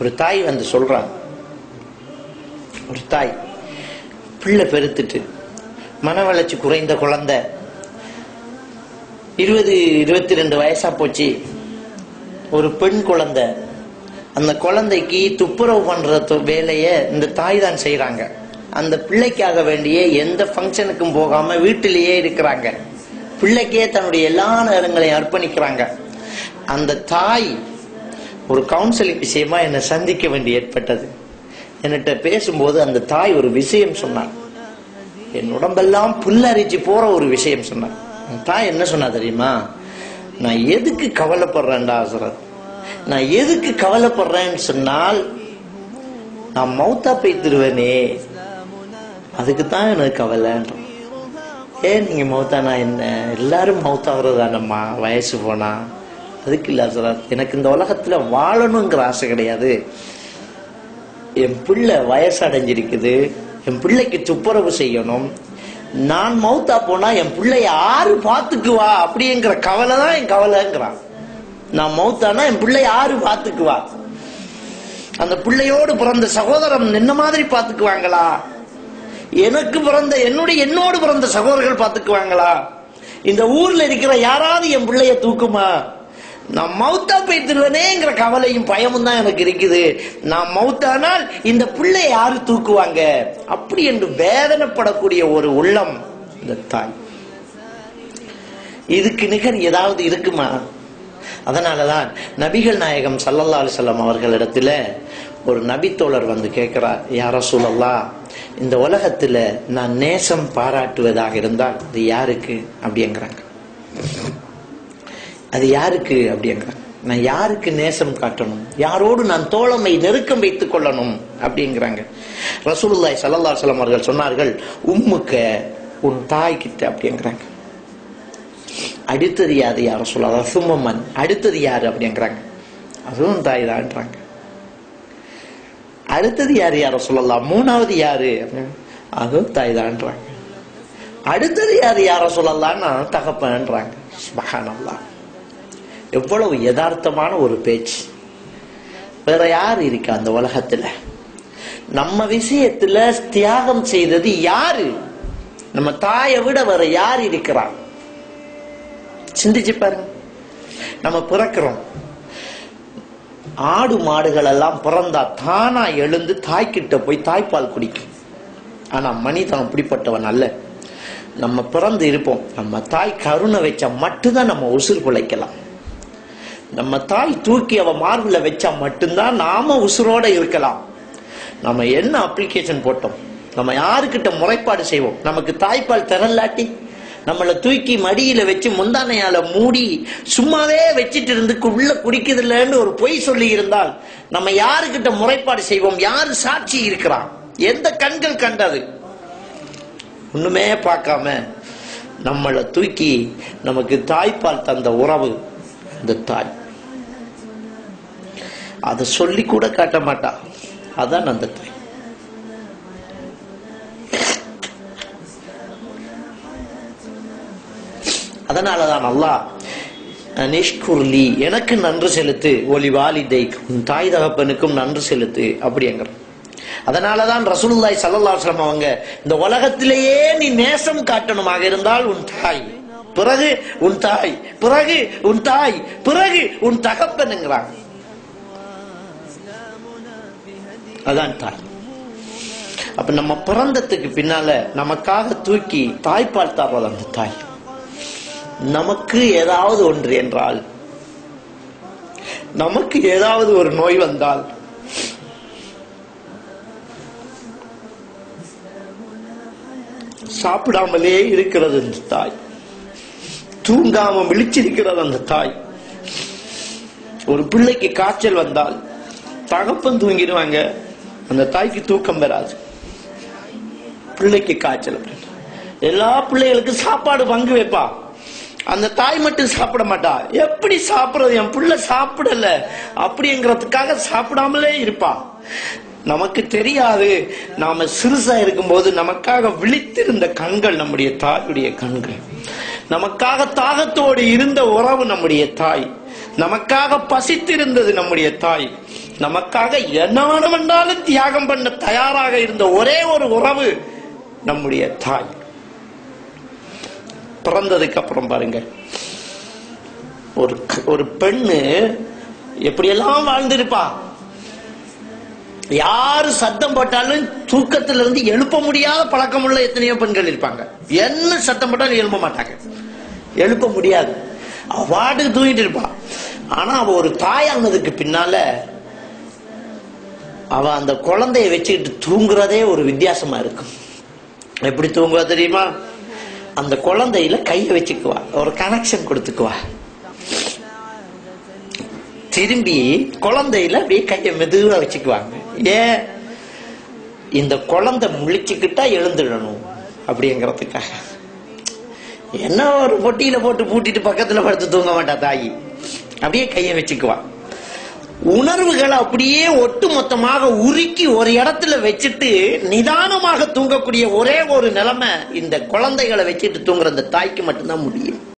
ஒரு தாய் வந்து சொல்றான் ஒரு தாய் பிள்ளை பெருத்துட்டு மன வளர்ச்சி குறைந்த குழந்தை. இருபது இருபத்தி ரெண்டு வயசா போச்சு. ஒரு பெண் குழந்தை. அந்த குழந்தைக்கு துப்புரவு பண்ற வேலையை இந்த தாய் தான் செய்யறாங்க அந்த பிள்ளைக்காக வேண்டிய எந்த ஃபங்க்ஷனுக்கும் போகாம வீட்டிலேயே இருக்கிறாங்க. பிள்ளைக்கே தன்னுடைய எல்லா நேரங்களையும் அர்ப்பணிக்கிறாங்க. அந்த தாய் ஒரு கவுன்சிலிங் விஷயமா என்னை சந்திக்க வேண்டி ஏற்பட்டது. என்கிட்ட பேசும்போது அந்த தாய் ஒரு விஷயம் சொன்னார். என் உடம்பெல்லாம் புல்லரிச்சு போற ஒரு விஷயம் சொன்னார். தாய் என்ன சொன்னா தெரியுமா? நான் எதுக்கு கவலைப்படுறேன்டா ஹசரத்? நான் எதுக்கு கவலைப்படுறேன்னு சொன்னால் நான் மௌத்தா போய்த்திருவேனே அதுக்கு தான் எனக்கு கவலைன்றோம் ஏன் நீங்க மௌத்தானா என்ன? எல்லாரும் மௌத்தாகிறதானம்மா வயசு போனா? அதுக்கு இல்லை ஹசரத் எனக்கு இந்த உலகத்தில் வாழணுங்கிற ஆசை கிடையாது. என் பிள்ளை வயசு அடைஞ்சிருக்குது என் பிள்ளைக்கு துப்புரவு செய்யணும். நான் மௌத்தா போனா என் பிள்ளை யாரு பாத்துக்குவா அப்படிங்கிற கவலை தான் என் கவலைங்கிறான். நான் மௌத்தானா என் பிள்ளை யாரு பாத்துக்குவா அந்த பிள்ளையோடு பிறந்த சகோதரன் என்ன மாதிரி பாத்துக்குவாங்களா எனக்கு பிறந்த என்னுடைய என்னோடு பிறந்த சகோதரர்கள் பாத்துக்குவாங்களா இந்த ஊர்ல இருக்கிற யாராவது என் பிள்ளைய தூக்குமா? நான் மௌத்தா போய்த்திருவனேங்கிற கவலையும் பயமும் தான் எனக்கு இருக்குது. நான் மௌத்தானால் இந்த பிள்ளை யாரு தூக்குவாங்க? அப்படி என்று வேதனைப்படக்கூடிய ஒரு உள்ளம் இந்த தாய். இதுக்கு நிகர் ஏதாவது இருக்குமா? அதனாலதான் நபிகள் நாயகம் சல்லல்லா அலிசல்லாம் அவர்களிடத்துல ஒரு நபித்தோழர் வந்து கேட்கிறார் யார சூழல்லா இந்த உலகத்துல நான் நேசம் பாராட்டுவதாக இருந்தால் இது யாருக்கு? அப்படிங்கிறாங்க. அது யாருக்கு அப்படிங்கிறாங்க நான் யாருக்கு நேசம் காட்டணும்? யாரோடு நான் தோழமை நெருக்கம் வைத்துக் கொள்ளணும்? அப்படிங்கிறாங்க. ரசூலுல்லாய் சல்லல்லா சலம் அவர்கள் சொன்னார்கள் உம்முக்க உன் தாய் கிட்ட அப்படிங்கிறாங்க. அடுத்தது யாரு? யார சொல்லலாம் சும்மம்மன் அடுத்தது யாரு? அப்படிங்கிறாங்க. அதுவும் தாய் தான்றாங்க அடுத்தது யாரு? யார சொல்லலாம் மூணாவது யாரு? அப்படின்னு, அதுவும் தாய் தான்றாங்க அடுத்தது யாரு? யார சொல்லலாம்னா தகப்பன்றாங்க சுபஹானல்லாஹ். எவ்வளவு யதார்த்தமான ஒரு பேச்சு. வேற யார் இருக்கா அந்த உலகத்துல? நம்ம விஷயத்துல தியாகம் செய்தது யாரு? நம்ம தாயை விட வேற யார் இருக்கிறான்? சிந்திச்சு பாருங்க. நம்ம பிறக்கிறோம். ஆடு மாடுகள் எல்லாம் பிறந்தா தானா எழுந்து தாய்கிட்ட போய் தாய்ப்பால் குடிக்கும். ஆனா மனிதன் அப்படிப்பட்டவன் அல்ல. நம்ம பிறந்து இருப்போம். நம்ம தாய் கருணை வச்சா மட்டும்தான் நம்ம உசுர் பிழைக்கலாம். நம்ம தாய் தூக்கி அவ மார்பில் வச்சா மட்டும்தான் நாம உசுரோட இருக்கலாம். நம்ம என்ன அப்ளிகேஷன் போட்டோம்? நம்ம யாருக்கிட்ட முறைப்பாடு செய்வோம்? நமக்கு தாய்ப்பால் திறல்லாட்டி நம்மளை தூக்கி மடியில வச்சு முந்தானையால மூடி சும்மாவே வச்சுட்டு இருந்து உள்ள குடிக்கிறதுலன்னு ஒரு பொய் சொல்லி இருந்தால் நம்ம யாருக்கிட்ட முறைப்பாடு செய்வோம்? யாரு சாட்சி இருக்கிறான் எந்த கண்கள் கண்டது? ஒண்ணுமே பார்க்காம நம்மளை தூக்கி நமக்கு தாய்ப்பால் தந்த உறவு இந்த தாய். அதை சொல்லி கூட காட்ட மாட்டா. அதான் அந்த தாய் அதனாலதான் அல்லாஹ் நிஷ்குர்லி எனக்கு நன்றி செலுத்து. ஒலி வாலிதை உன் தாய் தகப்பனுக்கும் நன்றி செலுத்து. அப்படிங்கிற அதனாலதான் ரசூலுல்லாய் சல்லல்லா அலைஹி அவங்க இந்த உலகத்திலேயே நீ நேசம் காட்டணுமாக இருந்தால் உன் தாய் பிறகு உன் தாய் பிறகு உன் தாய் பிறகு உன் தகப்பனுங்கிறாங்க அதான் தாய். அப்ப நம்ம பிறந்ததுக்கு பின்னால நமக்காக தூக்கி தாய்ப்பால் தர்றது அந்த தாய். நமக்கு ஏதாவது ஒன்று என்றால் நமக்கு ஏதாவது ஒரு நோய் வந்தால் சாப்பிடாமலே இருக்கிறது அந்த தாய். தூங்காம விழிச்சிருக்கிறது அந்த தாய். ஒரு பிள்ளைக்கு காய்ச்சல் வந்தால் தகப்பன் தூங்கிடுவாங்க. அந்த தாய்க்கு தூக்கம் வராது. பிள்ளைக்கு காய்ச்சல் அப்படின்னு. எல்லா பிள்ளைகளுக்கும் சாப்பாடு பங்கு வைப்பா. அந்த தாய் மட்டும் சாப்பிட மாட்டா. எப்படி சாப்பிடுறது? என் பிள்ளை சாப்பிடல. அப்படிங்கிறதுக்காக சாப்பிடாமலே இருப்பா. நமக்கு தெரியாது. நாம சிறுசா இருக்கும்போது நமக்காக விழித்திருந்த கண்கள் நம்முடைய தாயுடைய கண்கள். நமக்காக தாகத்தோடு இருந்த உறவு நம்முடைய தாய். நமக்காக பசித்திருந்தது நம்முடைய தாய். நமக்காக என்ன வேண்டுமென்றாலும் தியாகம் பண்ண தயாராக இருந்த ஒரே ஒரு உறவு நம்முடைய தாய். பிறந்ததுக்கு அப்புறம் பாருங்க. ஒரு ஒரு பெண்ணு எப்படியெல்லாம் வாழ்ந்திருப்பா? யாரு சத்தம் போட்டாலும் தூக்கத்துல இருந்து எழுப்ப முடியாத பழக்கமுள்ள எத்தனையோ பெண்கள் இருப்பாங்க. என்ன சத்தம் போட்டாலும் எழுப்ப மாட்டாங்க. எழுப்ப முடியாது. அவ தூங்கிட்டு இருப்பா. ஆனா அவ ஒரு தாயானதுக்கு பின்னால அவள் அந்த குழந்தைய வச்சுக்கிட்டு தூங்குறதே ஒரு வித்தியாசமா இருக்கும் எப்படி தூங்குவா தெரியுமா? அந்த குழந்தையில கையை வச்சுக்குவா. ஒரு கனெக்ஷன் கொடுத்துக்குவா. திரும்பி குழந்தையில அப்படியே கையை மெதுவா வச்சுக்குவாங்க. ஏன்? இந்த குழந்தை முழிச்சுக்கிட்டா எழுந்துடணும் அப்படிங்கிறதுக்காக. என்ன ஒரு பொட்டியில போட்டு பூட்டிட்டு பக்கத்துல படுத்து தூங்க மாட்டா தாயி? அப்படியே கையை வச்சுக்குவான் உணர்வுகளை அப்படியே ஒட்டு மொத்தமாக உருக்கி ஒரு இடத்துல வச்சுட்டு நிதானமாக தூங்கக்கூடிய ஒரே ஒரு நிலைமை இந்த குழந்தைகளை வச்சுட்டு தூங்குற அந்த தாய்க்கு மட்டும்தான் முடியும்.